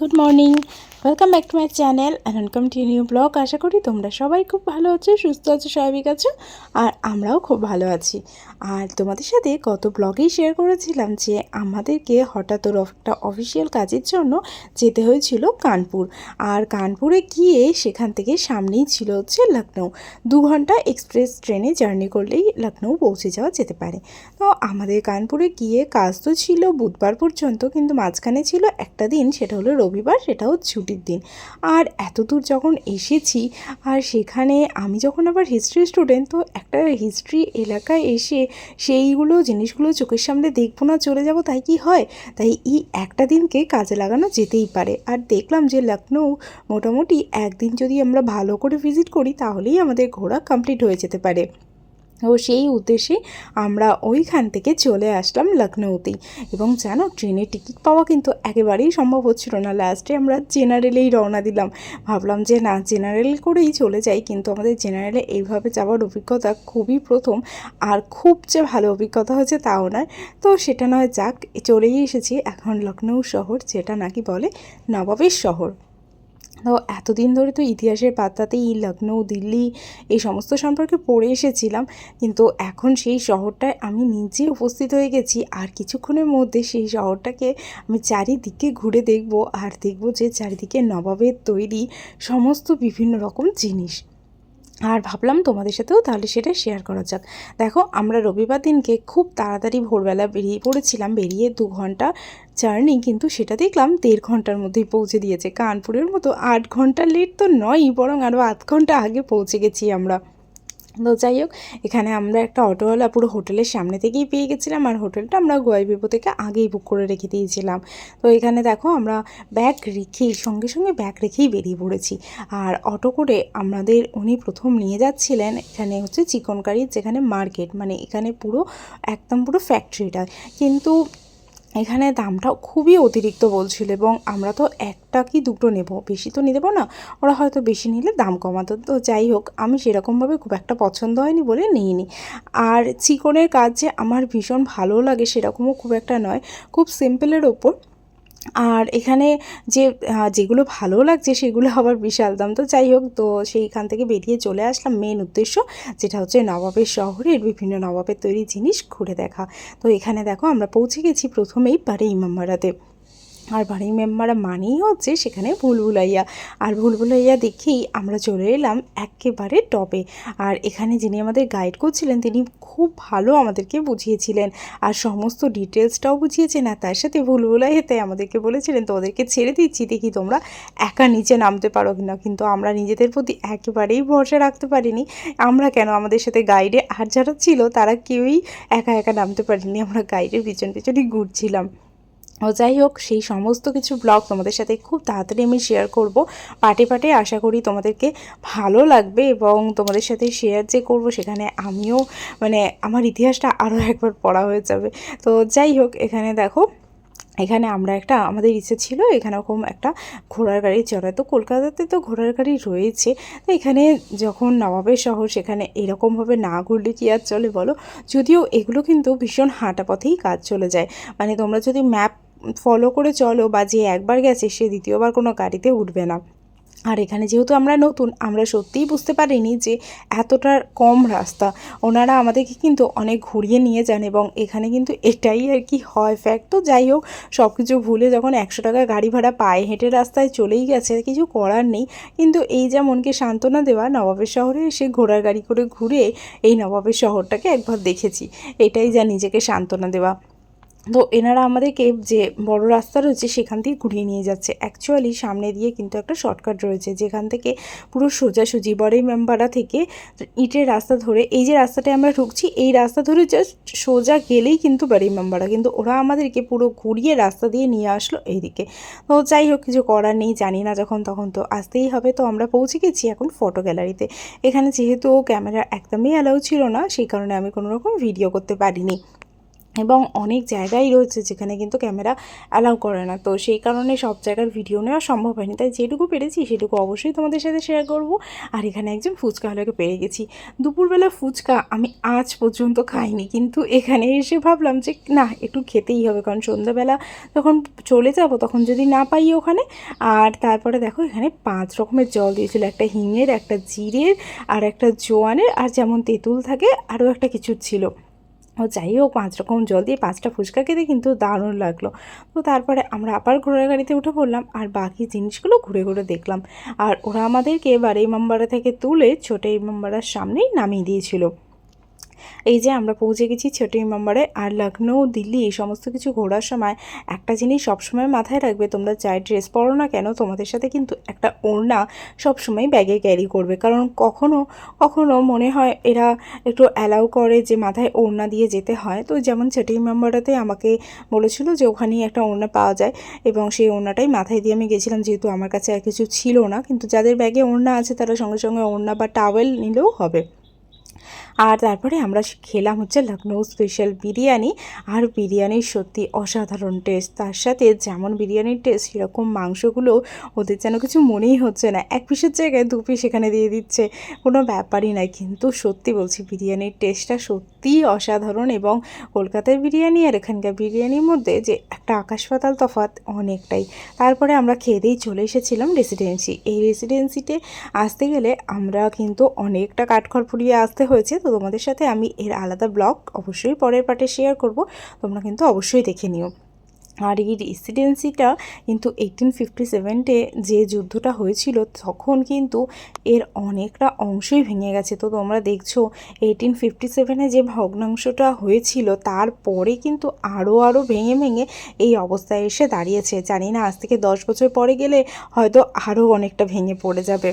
Good morning welcome back to my channel and welcome to new blog আশা করি তোমরা সবাই খুব ভালো আছো, সুস্থ আছো, স্বাভাবিক আছো, আর আমরাও খুব ভালো আছি। আর তোমাদের সাথে গত ব্লগেই শেয়ার করেছিলাম যে আমাদেরকে হঠাৎ ওর একটা অফিসিয়াল কাজের জন্য যেতে হয়েছিল কানপুর। আর কানপুরে গিয়ে সেখান থেকে সামনেই ছিল হচ্ছে লখনৌ দু ঘণ্টা এক্সপ্রেস ট্রেনে জার্নি করলেই লখনৌ পৌঁছে যাওয়া যেতে পারে। তো আমাদের কানপুরে গিয়ে কাজ তো ছিল বুধবার পর্যন্ত, কিন্তু মাঝখানে ছিল একটা দিন, সেটা হলো রবিবার সেটাও ছুটির দিন। আর এত দূর যখন এসেছি, আর সেখানে আমি যখন আবার হিস্ট্রি স্টুডেন্ট তো একটা হিস্ট্রি এলাকায় এসে সেইগুলো জিনিসগুলো চোখের সামনে দেখব না, চলে যাব, তাই কি হয়? তাই এই একটা দিনকে কাজে লাগানো যেতেই পারে। আর দেখলাম যে লখনৌ মোটামুটি একদিন যদি আমরা ভালো করে ভিজিট করি, তাহলেই আমাদের ঘোরা কমপ্লিট হয়ে যেতে পারে। ও সেই উদ্দেশ্যে আমরা ওইখান থেকে চলে আসলাম লখনৌতেই। এবং জানো, ট্রেনের টিকিট পাওয়া কিন্তু একেবারেই সম্ভব হচ্ছিল না। লাস্টে আমরা জেনারেলেই রওনা দিলাম। ভাবলাম যে না, জেনারেল করেই চলে যাই, কিন্তু আমাদের জেনারেলে এইভাবে যাওয়ার অভিজ্ঞতা খুবই প্রথম। আর খুব যে ভালো অভিজ্ঞতা হয়েছে তাও নয়। তো সেটা নয়, যাক, চলেই এসেছি এখন লখনৌ শহর, যেটা নাকি বলে নবাবের শহর। তো এতদিন ধরে তো ইতিহাসের পাতাতেই লখনৌ দিল্লি এই সমস্ত সম্পর্কে পড়ে এসেছিলাম। কিন্তু এখন সেই শহরটায় আমি নিজে উপস্থিত হয়ে গেছি আর কিছুক্ষণের মধ্যে সেই শহরটাকে আমি চারিদিকে ঘুরে দেখব আর দেখব যে চারিদিকে নবাবের তৈরি সমস্ত বিভিন্ন রকম জিনিস। আর ভাবলাম তোমাদের সাথেও তাহলে সেটা শেয়ার করা যাক। দেখো, আমরা রবিবার দিনকে খুব তাড়াতাড়ি ভোরবেলা বেরিয়ে পড়েছিলাম, বেরিয়ে দু ঘণ্টা জার্নি কিন্তু সেটা দেখলাম দেড় ঘণ্টার মধ্যেই পৌঁছে দিয়েছে। কানপুরের মতো আট ঘণ্টা লেট তো নয়ই, বরং আরও আধ ঘণ্টা আগে পৌঁছে গেছি আমরা। তো যাই হোক, এখানে আমরা একটা অটোওয়ালা পুরো হোটেলের সামনে থেকেই পেয়ে গেছিলাম আর হোটেলটা আমরা গোয়াই বিপো থেকে আগেই বুক করে রেখে দিয়েছিলাম। তো এখানে দেখো আমরা ব্যাগ রেখেই, সঙ্গে সঙ্গে ব্যাগ রেখেই বেরিয়ে পড়েছি। আর অটো করে আমাদের উনি প্রথম নিয়ে যাচ্ছিলেন এখানে হচ্ছে চিকনকারি, যেখানে মার্কেট মানে এখানে পুরো, একদম পুরো ফ্যাক্টরিটা কিন্তু এখানে দামটাও খুবই অতিরিক্ত বলছিল এবং আমরা তো একটা কি দুটো নেব? বেশি তো নিতে না, ওরা হয়তো বেশি নিলে দাম কমাতো। তো যাই হোক, আমি সেরকমভাবে খুব একটা পছন্দ হয়নি বলে নিইনি। আর চিকনের কাজ যে আমার ভীষণ ভালো লাগে সেরকমও খুব একটা নয়। খুব সিম্পলের ওপর আর এখানে যে যেগুলো ভালো লাগছে সেগুলো আবার বিশাল দাম। তো যাই হোক, তো সেইখান থেকে বেরিয়ে চলে আসলাম মেন উদ্দেশ্য, যেটা হচ্ছে নবাবের শহরের বিভিন্ন নবাবের তৈরি জিনিস ঘুরে দেখা। তো এখানে দেখো আমরা পৌঁছে গেছি প্রথমেই পারে ইমামবাড়াতে। আর বাড়ির মেম্বারা মানেই হচ্ছে সেখানে ভুলভুলাইয়া। আর ভুলভুলাইয়া দেখেই আমরা চলে এলাম একেবারে টপে। আর এখানে যিনি আমাদের গাইড করছিলেন, তিনি খুব ভালো আমাদেরকে বুঝিয়েছিলেন। আর সমস্ত ডিটেলসটাও বুঝিয়েছেন। আর তার সাথে ভুলভুলাইয়াতে আমাদেরকে বলেছিলেন তো ওদেরকে ছেড়ে দিচ্ছি, দেখি তোমরা একা নিচে নামতে পারো কিনা। কিন্তু আমরা নিজেদের প্রতি একেবারেই ভরসা রাখতে পারিনি। আমরা কেন আমাদের সাথে গাইডে আর যারা ছিল, তারা কেউই একা একা নামতে পারিনি। আমরা গাইডের পিছন পিছনই ঘুরছিলাম। যাই হোক, সেই সমস্ত কিছু ব্লগ তোমাদের সাথে খুব তাড়াতাড়ি আমি শেয়ার করব। পাটে পাটে আশা করি তোমাদেরকে ভালো লাগবে এবং তোমাদের সাথে শেয়ার যে করব সেখানে আমিও মানে আমার ইতিহাসটা আরও একবার পড়া হয়ে যাবে। তো যাই হোক, এখানে দেখো, এখানে আমরা একটা, আমাদের ইচ্ছে ছিল এখানে ওরকম একটা ঘোড়ার গাড়ি চড়ায় তো কলকাতাতে তো ঘোড়ার গাড়ি রয়েছে। তো এখানে যখন নবাবের শহর, সেখানে এরকমভাবে না ঘুরলে কি আর চলে বলো? যদিও এগুলো কিন্তু ভীষণ হাঁটা পথেই কাজ চলে যায়। মানে তোমরা যদি ম্যাপ ফলো করে চলো বা যে একবার গেছে সে দ্বিতীয়বার কোনো গাড়িতে উঠবে না। আর এখানে যেহেতু আমরা নতুন, আমরা সত্যিই বুঝতে পারিনি যে এতটা কম রাস্তা। ওনারা আমাদেরকে কিন্তু অনেক ঘুরিয়ে নিয়ে যান এবং এখানে কিন্তু এটাই আর কি হয়। ফ্যাক্ট তো যাই হোক সব কিছু ভুলে যখন একশো টাকা গাড়ি ভাড়া পায়ে হেঁটে রাস্তায় চলেই গেছে, কিছু করার নেই। কিন্তু এই যা মনকে সান্ত্বনা দেওয়া, নবাবের শহরে এসে ঘোড়ার গাড়ি করে ঘুরে এই নবাবের শহরটাকে একবার দেখেছি। এটাই যা নিজেকে সান্ত্বনা দেওয়া। তো এনারা আমাদেরকে যে বড় রাস্তা রয়েছে সেখান থেকে ঘুরিয়ে নিয়ে যাচ্ছে। অ্যাকচুয়ালি সামনে দিয়ে কিন্তু একটা শর্টকাট রয়েছে, যেখান থেকে পুরো সোজাসুজি বড়ই মেম্বারা থেকে ইটের রাস্তা ধরে, এই যে রাস্তাটায় আমরা ঢুকছি, এই রাস্তা ধরে জাস্ট সোজা গেলেই কিন্তু বাড়ি মেম্বারা কিন্তু ওরা আমাদেরকে পুরো ঘুরিয়ে রাস্তা দিয়ে নিয়ে আসলো এইদিকে। তো যাই হোক, কিছু করার নেই, জানি না যখন তখন তো আসতেই হবে। তো আমরা পৌঁছে গেছি এখন ফটো গ্যালারিতে এখানে যেহেতু ক্যামেরা একদমই অ্যালাউ ছিল না, সেই কারণে আমি কোনো রকম ভিডিও করতে পারিনি। এবং অনেক জায়গাই রয়েছে যেখানে কিন্তু ক্যামেরা অ্যালাউ করে না। তো সেই কারণে সব জায়গার ভিডিও নেওয়া সম্ভব হয়নি। তাই যেটুকু পেরেছি সেটুকু অবশ্যই তোমাদের সাথে শেয়ার করব। আর এখানে একজন ফুচকা হলেকে পেয়ে গেছি। দুপুরবেলা ফুচকা আমি আজ পর্যন্ত খাইনি, কিন্তু এখানে এসে ভাবলাম যে, না, একটু খেতেই হবে। কারণ সন্ধ্যাবেলা যখন চলে যাব, তখন যদি না পাই ওখানে। আর তারপরে দেখো, এখানে পাঁচ রকমের জল দিয়েছিল। একটা হিঙের, একটা জিরের, আর একটা জোয়ানের, আর যেমন তেঁতুল থাকে, আরও একটা কিছু ছিল। ও যাই হোক পাঁচ রকম জল দিয়ে পাঁচটা ফুচকা খেতে কিন্তু দারুণ লাগল। তো তারপরে আমরা আবার ঘোড়ার গাড়িতে উঠে পড়লাম আর বাকি জিনিসগুলো ঘুরে ঘুরে দেখলাম। আর ওরা আমাদেরকে এবার এই মামবাড়া থেকে তুলে ছোটো মামবাড়ার সামনেই নামিয়ে দিয়েছিল। এই যে আমরা পৌঁছে গেছি ছোটো ইমামবাড়ে আর লখনৌ দিল্লি এই সমস্ত কিছু ঘোরার সময় একটা জিনিস সবসময় মাথায় রাখবে, তোমরা যাই ড্রেস পরো না কেন, তোমাদের সাথে কিন্তু একটা ওড়না সবসময় ব্যাগে ক্যারি করবে। কারণ কখনো কখনো মনে হয় এরা একটু অ্যালাউ করে যে মাথায় ওড়না দিয়ে যেতে হয়। তো যেমন ছোটো ইমামবাড়াতে আমাকে বলেছিল যে ওখানেই একটা ওড়না পাওয়া যায় এবং সেই ওড়নাটাই মাথায় দিয়ে আমি গেছিলাম, যেহেতু আমার কাছে আর কিছু ছিল না। কিন্তু যাদের ব্যাগে ওড়না আছে তারা সঙ্গে সঙ্গে ওড়না বা টাওয়েল নিলেও হবে। আর তারপরে আমরা খেলাম হচ্ছে লখনৌ স্পেশাল বিরিয়ানি। আর বিরিয়ানির সত্যি অসাধারণ টেস্ট তার সাথে যেমন বিরিয়ানির টেস্ট সেরকম মাংসগুলো ওদের যেন কিছু মনেই হচ্ছে না। এক পিসের জায়গায় দু পিস এখানে দিয়ে দিচ্ছে। কোনো ব্যাপারই নাই। কিন্তু সত্যি বলছি, বিরিয়ানির টেস্টটা সত্যিই অসাধারণ এবং কলকাতার বিরিয়ানি আর এখানকার বিরিয়ানির মধ্যে যে একটা আকাশ পাতাল তফাৎ অনেকটাই। তারপরে আমরা খেয়ে দিয়েই চলে এসেছিলাম রেসিডেন্সি এই রেসিডেন্সিতে আসতে গেলে আমরা কিন্তু অনেকটা কাঠখড় ফুরিয়ে আসতে হয়েছে। তো তোমাদের সাথে আমি এর আলাদা ব্লগ অবশ্যই পরের পার্টে শেয়ার করব। তোমরা কিন্তু অবশ্যই দেখে নিও। আর এই রেসিডেন্সিটা কিন্তু এইটিন ফিফটি সেভেন্টে যে যুদ্ধটা হয়েছিল, তখন কিন্তু এর অনেকটা অংশই ভেঙে গেছে। তো তোমরা দেখছ এইটিন ফিফটি সেভেনে যে ভগ্নাংশটা হয়েছিল, তারপরে কিন্তু আরও আরও ভেঙে ভেঙে এই অবস্থায় এসে দাঁড়িয়েছে। জানি না, আজ থেকে দশ বছর পরে গেলে হয়তো আরও অনেকটা ভেঙে পড়ে যাবে।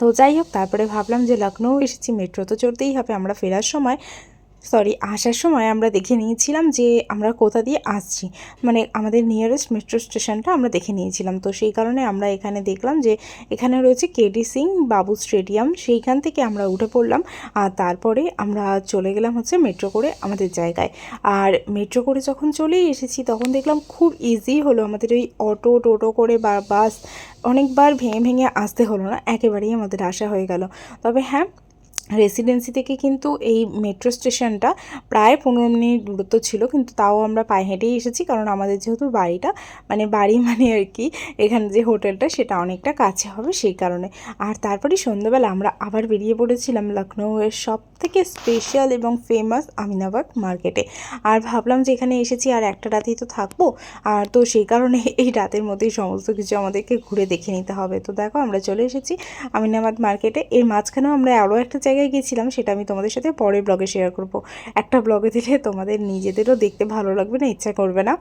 তো যাই হোক, তারপরে ভাবলাম যে লখনৌ এসেছি, মেট্রো তো চড়তেই হবে, আমরা ফেরার সময় সরি আসার সময় আমরা দেখে নিয়েছিলাম যে আমরা কোথা দিয়ে আসছি। মানে আমাদের নিয়ারেস্ট মেট্রো স্টেশনটা আমরা দেখে নিয়েছিলাম। তো সেই কারণে আমরা এখানে দেখলাম যে এখানে রয়েছে কেডি সিং বাবু স্টেডিয়াম। সেইখান থেকে আমরা উঠে পড়লাম। আর তারপরে আমরা চলে গেলাম হচ্ছে মেট্রো করে আমাদের জায়গায়। আর মেট্রো করে যখন চলেই এসেছি, তখন দেখলাম খুব ইজি হলো আমাদের ওই অটো, টোটো করে বা বাস অনেকবার ভেঙে ভেঙে আসতে হলো না। একেবারেই আমাদের আসা হয়ে গেল। তবে হ্যাঁ রেসিডেন্সি থেকে কিন্তু এই মেট্রো স্টেশনটা প্রায় পনেরো মিনিট দূরত্ব ছিল, কিন্তু তাও আমরা পায়ে হেঁটেই এসেছি, কারণ আমাদের যেহেতু বাড়িটা মানে বাড়ি মানে আর কি, এখানে যে হোটেলটা সেটা অনেকটা কাছে হবে সেই কারণে। আর তারপরে সন্ধ্যাবেলা আমরা আবার বেরিয়ে পড়েছিলাম লখনৌয়ের সব থেকে স্পেশাল এবং ফেমাস আমিনাবাদ মার্কেটে আর ভাবলাম যে এখানে এসেছি, আর একটা রাতেই তো থাকব, আর তো সেই কারণে এই রাতের মধ্যেই সমস্ত কিছু আমাদেরকে ঘুরে দেখে নিতে হবে। তো দেখো, আমরা চলে এসেছি আমিনাবাদ মার্কেটে এর মাঝখানেও আমরা আরও একটা জায়গায় জায়গায় গেছিলাম সেটা আমি তোমাদের সাথে পরের ব্লগে শেয়ার করব। একটা ব্লগে দিলে তোমাদের নিজেদেরও দেখতে ভালো লাগবে না, ইচ্ছা করবে না।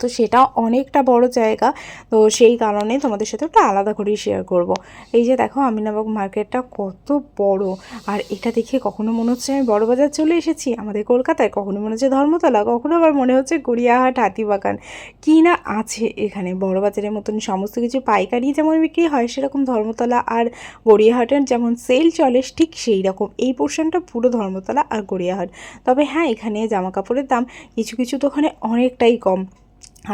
তো সেটা অনেকটা বড় জায়গা। তো সেই কারণে তোমাদের সাথে ওটা আলাদা করেই শেয়ার করব। এই যে দেখো আমিনাবাগ মার্কেটটা কত বড়। আর এটা দেখে কখনো মনে হচ্ছে আমি বড়বাজার চলে এসেছি, আমাদের কলকাতায়। কখনো মনে হচ্ছে ধর্মতলা, কখনো আবার মনে হচ্ছে গড়িয়াহাট, হাতিবাগান। কী না আছে এখানে? বড়বাজারের মতন সমস্ত কিছু পাইকারি যেমন বিক্রি হয়, সেরকম ধর্মতলা আর গড়িয়াহাটের যেমন সেল চলে, ঠিক সেই রকম। এই পোর্শনটা পুরো ধর্মতলা আর গড়িয়াহাট। তবে হ্যাঁ এখানে জামা কাপড়ের দাম কিছু কিছু দোকানে অনেকটাই কম।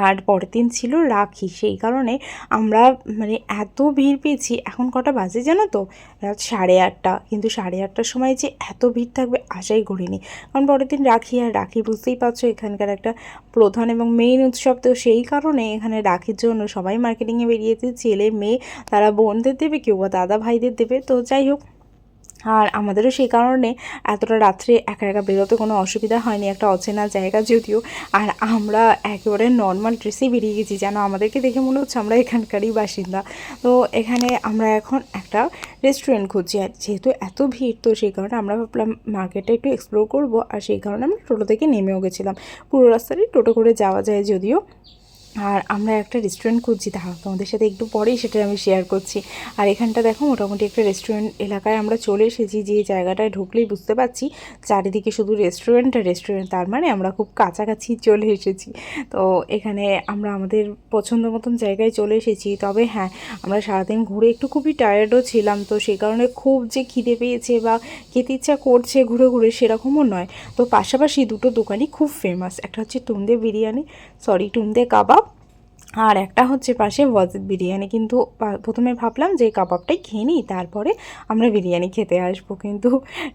আর পরের দিন ছিল রাখি। সেই কারণে আমরা মানে এত ভিড় পেয়েছি, এখন কটা বাজে জানো তো? রাত সাড়ে আটটা। কিন্তু সাড়ে আটটার সময় যে এত ভিড় থাকবে আশাই করিনি। কারণ পরের দিন রাখি আর রাখি বুঝতেই পারছ, এখানকার একটা প্রধান এবং মেইন উৎসব। তো সেই কারণে এখানে রাখির জন্য সবাই মার্কেটিংয়ে বেরিয়েছে ছেলে, মেয়ে, তারা বোনদের দেবে, কেউ বা দাদা ভাইদের দেবে। তো যাই হোক আর আমাদেরও সেই কারণে এতটা রাত্রে একা একা বেরোতে কোনো অসুবিধা হয়নি, একটা অচেনা জায়গা যদিও। আর আমরা একেবারে নর্মাল ড্রেসেই বেরিয়ে গেছি, যেন আমাদেরকে দেখে মনে হচ্ছে আমরা এখানকারই বাসিন্দা। তো এখানে আমরা এখন একটা রেস্টুরেন্ট খুঁজছি, আর যেহেতু এত ভিড়, তো সেই কারণে আমরা ভাবলাম মার্কেটটা একটু এক্সপ্লোর করব। আর সেই কারণে আমরা টোটো থেকে নেমেও গেছিলাম। পুরো রাস্তাটাই টোটো করে যাওয়া যায় যদিও। আর আমরা একটা রেস্টুরেন্ট খুঁজছি তাহলে তোমাদের সাথে একটু পরেই সেটা আমি শেয়ার করছি। আর এখানটা দেখো, মোটামুটি একটা রেস্টুরেন্ট এলাকায় আমরা চলে এসেছি, যে জায়গাটায় ঢুকলেই বুঝতে পারছি চারিদিকে শুধু রেস্টুরেন্ট রেস্টুরেন্ট তার মানে আমরা খুব কাছাকাছি চলে এসেছি। তো এখানে আমরা আমাদের পছন্দ মতন জায়গায় চলে এসেছি। তবে হ্যাঁ আমরা সারাদিন ঘুরে একটু খুবই টায়ার্ডও ছিলাম, তো সেই কারণে খুব যে খিদে পেয়েছে বা খেতে ইচ্ছা করছে ঘুরে ঘুরে সেরকমও নয়। তো পাশাপাশি দুটো দোকানই খুব ফেমাস একটা হচ্ছে টুমদে বিরিয়ানি সরি টুমদে কাবাব আর একটা হচ্ছে পাশে ওয়াজিদ বিরিয়ানি। কিন্তু প্রথমে ভাবলাম যে কাবাবটাই খেয়ে নিই, তারপরে আমরা বিরিয়ানি খেতে আসব। কিন্তু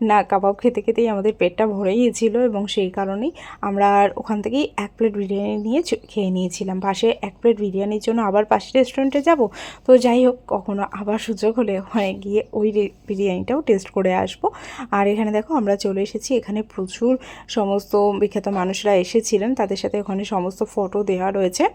না, কাবাব খেতে খেতেই আমাদের পেটটা ভরে গিয়েছিল এবং সেই কারণেই আমরা আর ওখান থেকেই এক প্লেট বিরিয়ানি নিয়ে খেয়ে নিয়েছিলাম। পাশে এক প্লেট বিরিয়ানির জন্য আবার পাশে রেস্টুরেন্টে যাব। তো যাই হোক, কখনো আবার সুযোগ হলে ওখানে গিয়ে ওই বিরিয়ানিটাও টেস্ট করে আসব। আর এখানে দেখো, আমরা চলে এসেছি। এখানে প্রচুর সমস্ত বিখ্যাত মানুষরা এসেছিলেন। তাদের সাথে ওখানে সমস্ত ফটো দেওয়া রয়েছে।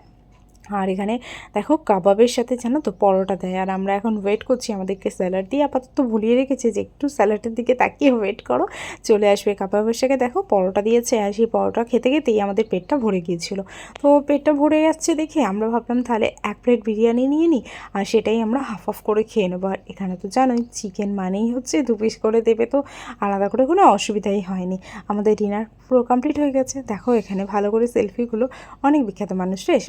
আর এখানে দেখো কাবাবের সাথে জানো তো পরোটা দেয়। আর আমরা এখন ওয়েট করছি আমাদেরকে স্যালাড দিয়ে। আপাতত ভুলিয়ে রেখেছে যে একটু স্যালাডের দিকে তাকিয়ে ওয়েট করো। চলে আসবে কাবাবের সাথে। দেখো পরোটা দিয়েছে আর সেই পরোটা খেতে খেতেই আমাদের পেটটা ভরে গিয়েছিল। তো পেটটা ভরে যাচ্ছে দেখে আমরা ভাবলাম তাহলে এক প্লেট বিরিয়ানি নিয়ে নিই আর সেটাই আমরা হাফ হাফ করে খেয়ে নেব। আর এখানে তো জানোই চিকেন মানেই হচ্ছে দু পিস করে দেবে তো আলাদা করে কোনো অসুবিধাই হয়নি। আমাদের ডিনার পুরো কমপ্লিট হয়ে গেছে। দেখো এখানে ভালো করে সেলফিগুলো অনেক বিখ্যাত মানুষরা এসে